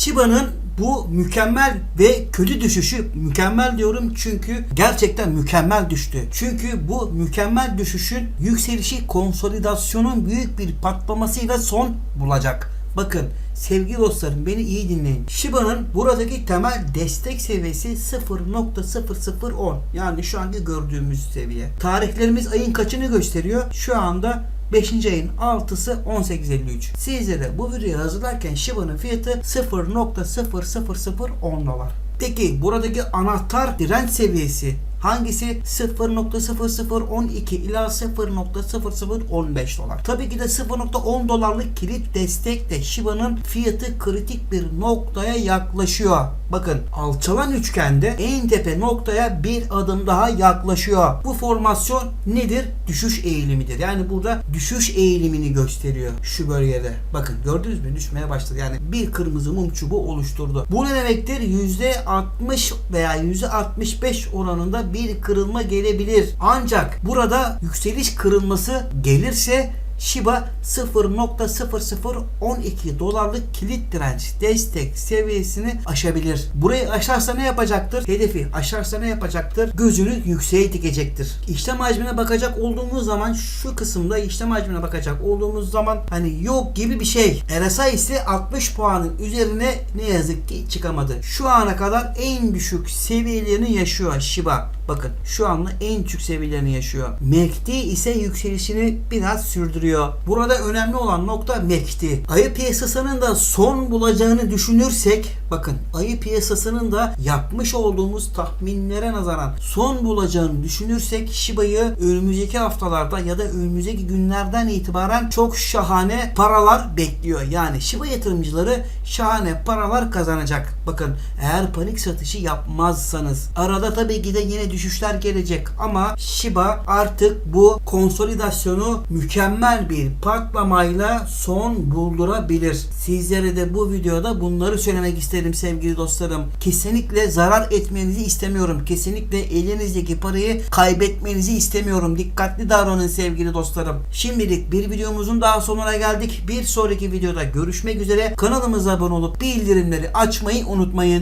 Shiba'nın bu mükemmel ve kötü düşüşü mükemmel diyorum çünkü gerçekten mükemmel düştü. Çünkü bu mükemmel düşüşün yükselişi konsolidasyonun büyük bir patlamasıyla son bulacak. Bakın sevgili dostlarım beni iyi dinleyin. Shiba'nın buradaki temel destek seviyesi 0.0010 yani şu anki gördüğümüz seviye. Tarihlerimiz ayın kaçını gösteriyor? Şu anda 5. ayın 6'sı 18.53. Sizlere bu videoyu hazırlarken Shiba'nın fiyatı 0.00010 dolar. Peki buradaki anahtar direnç seviyesi hangisi 0.0012 ila 0.0015 dolar. Tabii ki de 0.10 dolarlık kilit destek de Shiba'nın fiyatı kritik bir noktaya yaklaşıyor. Bakın alçalan üçgende en tepe noktaya bir adım daha yaklaşıyor. Bu formasyon nedir? Düşüş eğilimidir. Yani burada düşüş eğilimini gösteriyor şu bölgede. Bakın gördünüz mü? Düşmeye başladı. Yani bir kırmızı mum çubuğu oluşturdu. Bu ne demektir? %60 veya %65 oranında bir kırılma gelebilir. Ancak burada yükseliş kırılması gelirse Shiba 0.0012 dolarlık kilit direnç destek seviyesini aşabilir. Burayı aşarsa ne yapacaktır? Hedefi aşarsa ne yapacaktır? Gözünü yükseğe dikecektir. İşlem hacmine bakacak olduğumuz zaman şu kısımda işlem hacmine bakacak olduğumuz zaman hani yok gibi bir şey. RSI ise 60 puanın üzerine ne yazık ki çıkamadı. Şu ana kadar en düşük seviyelerini yaşıyor Shiba. Bakın şu anda en düşük seviyelerini yaşıyor. MACD ise yükselişini biraz sürdürüyor. Burada önemli olan nokta MACD. Ayı piyasasının da son bulacağını düşünürsek bakın ayı piyasasının da yapmış olduğumuz tahminlere nazaran son bulacağını düşünürsek Shiba'yı önümüzdeki haftalarda ya da önümüzdeki günlerden itibaren çok şahane paralar bekliyor. Yani Shiba yatırımcıları şahane paralar kazanacak. Bakın eğer panik satışı yapmazsanız arada tabii ki de yine düşüşler gelecek ama Shiba artık bu konsolidasyonu mükemmel bir patlamayla son buldurabilir. Sizlere de bu videoda bunları söylemek isterim sevgili dostlarım. Kesinlikle zarar etmenizi istemiyorum. Kesinlikle elinizdeki parayı kaybetmenizi istemiyorum. Dikkatli davranın sevgili dostlarım. Şimdilik bir videomuzun daha sonuna geldik. Bir sonraki videoda görüşmek üzere. Kanalımıza abone olup bildirimleri açmayı unutmayın.